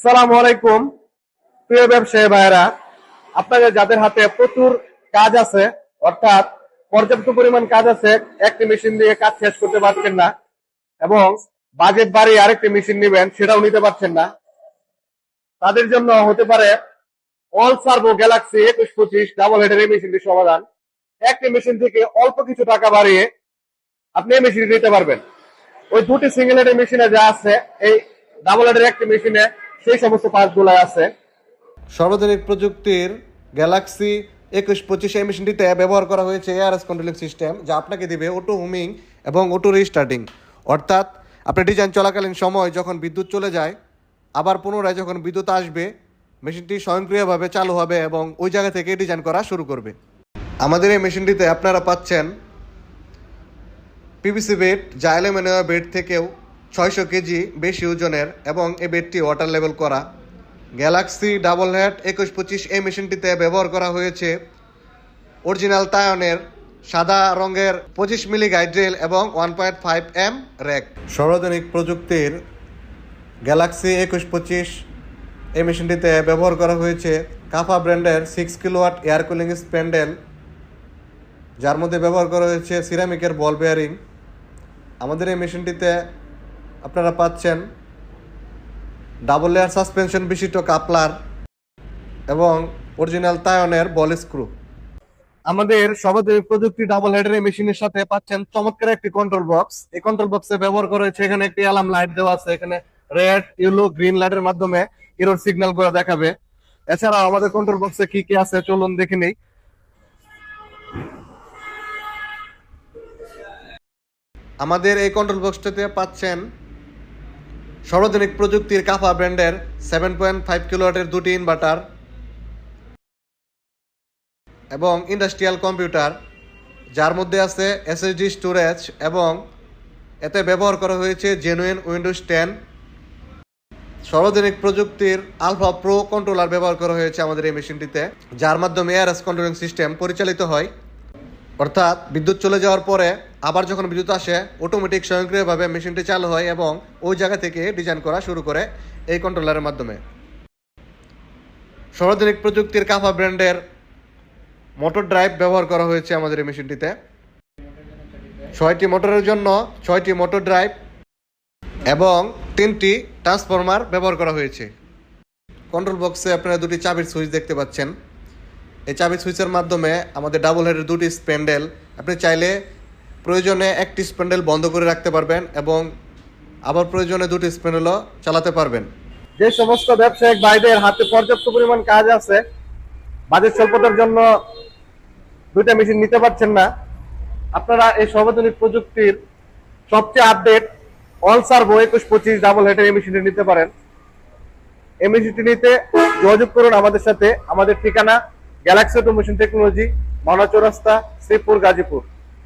আসসালামু আলাইকুম, প্রিয় ব্যবসায়ী ভাইয়েরা। আপনাদের যাদের হাতে প্রচুর কাজ আছে, অর্থাৎ পর্যাপ্ত পরিমাণ কাজ আছে, একটি মেশিন দিয়ে কাজ শেষ করতে পারছেন না এবং বাজেট বাড়িয়ে আরেকটি মেশিন নেবেন, সেটাও নিতে পারছেন না। তাদের জন্য হতে পারে অল সার্ভো গ্যালাক্সি একুশ পঁচিশ ডাবল হেডের এই মেশিনটির সমাধান। একটি মেশিন থেকে অল্প কিছু টাকা বাড়িয়ে আপনি এই মেশিনটি নিতে পারবেন। ওই দুটি সিঙ্গেল হেডের মেশিনে যা আছে, এই ডাবল হেডের একটি মেশিনে সেই সমস্ত পার্টগুলো আছে। সর্বাধুনিক প্রযুক্তির গ্যালাক্সি একুশ পঁচিশ এই মেশিনটিতে ব্যবহার করা হয়েছে এআরএস কন্ট্রোলিং সিস্টেম যা আপনাকে দিবে অটো হুমিং এবং অটো রিস্টার্টিং অর্থাৎ আপনার ডিজাইন চলাকালীন সময় যখন বিদ্যুৎ চলে যায়, আবার পুনরায় যখন বিদ্যুৎ আসবে, মেশিনটি স্বয়ংক্রিয়ভাবে চালু হবে এবং ওই জায়গা থেকে ডিজাইন করা শুরু করবে। আমাদের এই মেশিনটিতে আপনারা পাচ্ছেন পিভিসি বেড যা অ্যালুমিনিয়াম বেড থেকেও ছয়শো কেজি বেশি ওজনের এবং এ বেডটি ওয়াটার লেভেল করা। গ্যালাক্সি ডাবল হেড একুশ পঁচিশ এই মেশিনটিতে ব্যবহার করা হয়েছে। অরিজিনাল তায়নের সাদা রঙের পঁচিশ মিলি গাইড্রেল এবং one point five M rack. সর্বাধুনিক প্রযুক্তির গ্যালাক্সি একুশ পঁচিশ এই মেশিনটিতে ব্যবহার করা হয়েছে। কাফা ব্র্যান্ডের six kilowatt air cooling spindle যার মধ্যে ব্যবহার করা হয়েছে সিরামিকের বল বেয়ারিং আমাদের এই মেশিনটিতে আপনারা পাচ্ছেন ডাবল লেয়ার সাসপেনশন বিশিষ্ট কাপলার এবং অরিজিনাল তায়নের বল স্ক্রু আমাদের সর্বাধুনিক প্রযুক্তি ডাবল হেডের মেশিনের সাথে পাচ্ছেন চমৎকার একটি কন্ট্রোল বক্স এই কন্ট্রোল বক্সে ব্যবহার করা হয়েছে এখানে একটি অ্যালার্ম লাইট দেওয়া আছে, এখানে রেড ইয়েলো গ্রিন লাইটের মাধ্যমে এরোর সিগন্যাল করে দেখাবে। এছাড়াও আমাদের কন্ট্রোল বক্সে কি কি আছে চলুন দেখে নেই। আমাদের এই কন্ট্রোল বক্সটাতে পাচ্ছেন সর্বাধুনিক প্রযুক্তির কাফা ব্র্যান্ডের সেভেন পয়েন্ট ফাইভ কিলোয়াটের দুটি ইনভার্টার এবং ইন্ডাস্ট্রিয়াল কম্পিউটার যার মধ্যে আছে এসএসডি স্টোরেজ এবং এতে ব্যবহার করা হয়েছে জেনুইন উইন্ডোজ টেন সর্বাধুনিক প্রযুক্তির আলফা প্রো কন্ট্রোলার ব্যবহার করা হয়েছে আমাদের এই মেশিনটিতে, যার মাধ্যমে এআরএস কন্ট্রোলিং সিস্টেম পরিচালিত হয়। অর্থাৎ বিদ্যুৎ চলে যাওয়ার পরে আবার যখন বিদ্যুৎ আসে অটোমেটিক স্বয়ংক্রিয়ভাবে মেশিনটি চালু হয় এবং ওই জায়গা থেকে ডিজাইন করা শুরু করে এই কন্ট্রোলারের মাধ্যমে। সর্বাধুনিক প্রযুক্তির কাফা ব্র্যান্ডের মোটর ড্রাইভ ব্যবহার করা হয়েছে আমাদের এই মেশিনটিতে। ছয়টি মোটরের জন্য ছয়টি মোটর ড্রাইভ এবং তিনটি ট্রান্সফরমার ব্যবহার করা হয়েছে। কন্ট্রোল বক্সে আপনারা দুটি চাবির সুইচ দেখতে পাচ্ছেন। এই চাবির সুইচের মাধ্যমে আমাদের ডাবল হেডের দুটি স্প্যান্ডেল আপনি চাইলে প্রয়োজনে একটি স্প্যান্ডেল বন্ধ করে রাখতে পারবেন এবং আবার প্রয়োজনে দুটি স্প্যান্ডেলও চালাতে পারবেন। যে সমস্ত ব্যবসায়িক ভাইদের হাতে পর্যাপ্ত পরিমাণ কাজ আছে, বাজেট স্বল্পতার জন্য দুইটা মেশিন নিতে পারছেন না, আপনারা এই সর্বাধুনিক প্রযুক্তির সবচেয়ে আপডেট অল সার্ভো একুশ পঁচিশ ডাবল হেডের এই মেশিনটি নিতে পারেন। এই মেশিনটি নিতে যোগাযোগ করুন আমাদের সাথে। আমাদের ঠিকানা গ্যালাক্সি অটোমেশন টেকনোলজি মানা চৌরাস্তা, শ্রীপুর, গাজীপুর।